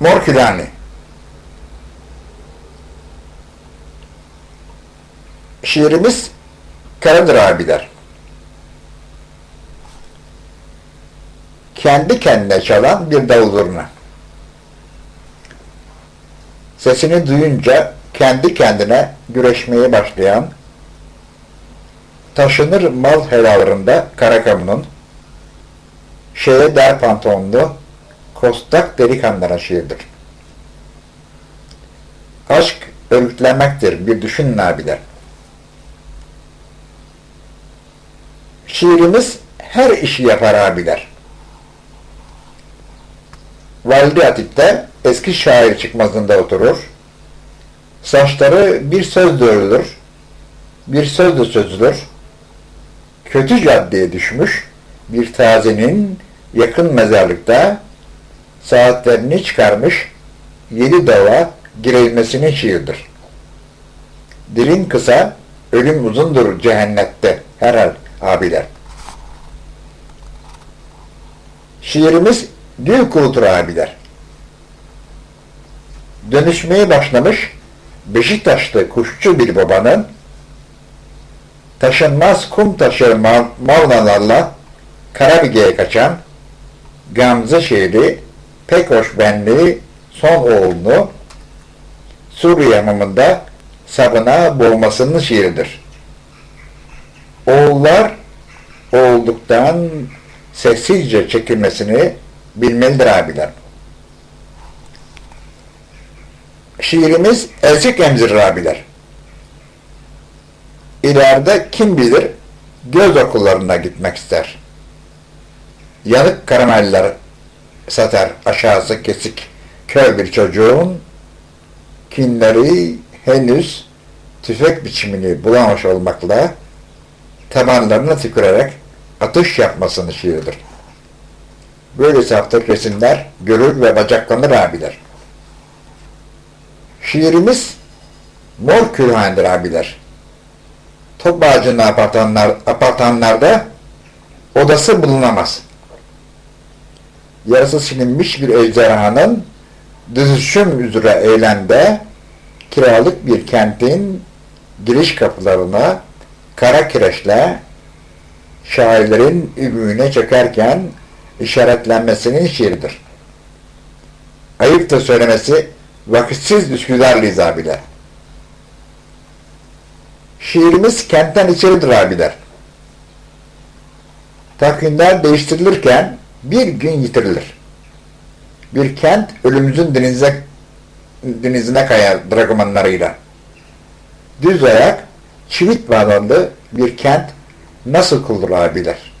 Mor Külani Şiirimiz Karadır abiler. Kendi kendine çalan bir davul zurna. Sesini duyunca kendi kendine güreşmeye başlayan, taşınır mal helalarında Karakam'ın, şeye der pantolonlu, kostak delikanlılara şiirdir. Aşk örgütlenmektir, bir düşünün abiler. Şiirimiz her işi yapar abiler. Valide Atik'te eski şair çıkmazında oturur. Saçları bir söz örülür, bir söz de sözülür. Kötü caddeye düşmüş bir tazenin yakın mezarlıkta saatlerini çıkarmış yedi dava girilmesinin şiirdir. Dilin kısa, ölüm uzundur cehennette herhal abiler. Şiirimiz dil kurutur abiler. Dönüşmeye başlamış Beşiktaşlı kuşçu bir babanın taşınmaz kum taşı mavnalarla Karabige'ye kaçan Gamze şehri pek hoş benliği son oğlunu Suriye hamamında sabına boğmasının şiiridir. Oğullar oğulduktan sessizce çekilmesini bilmelidir abiler. Şiirimiz ezik emzirir abiler. İleride kim bilir göz okullarına gitmek ister. Yanık karameller satar aşağısı kesik kör bir çocuğun kinleri henüz tüfek biçimini bulamamış olmakla tabanlarına tükürerek atış yapmasını şiirdir. Böyle saftık resimler görür ve bacaklanır abiler. Şiirimiz mor külhanedir abiler. Top ağacının apartmanlar, apartmanlarda odası bulunamaz. Yarısı silinmiş bir ejderhanın düzüşüm üzere eylemde kiralık bir kentin giriş kapılarına kara kireçle şairlerin ümüğüne çökerken işaretlenmesinin şiiridir. Ayıp da söylemesi vakitsiz Üsküdarlıyız abiler. Şiirimiz kentten içeridir abiler. Takvimler değiştirilirken bir gün yitirilir. Bir kent ölümümüzün denize, denizine kayar dragomanlarıyla. Düz ayak, çivit bağlandı bir kent nasıl abiler?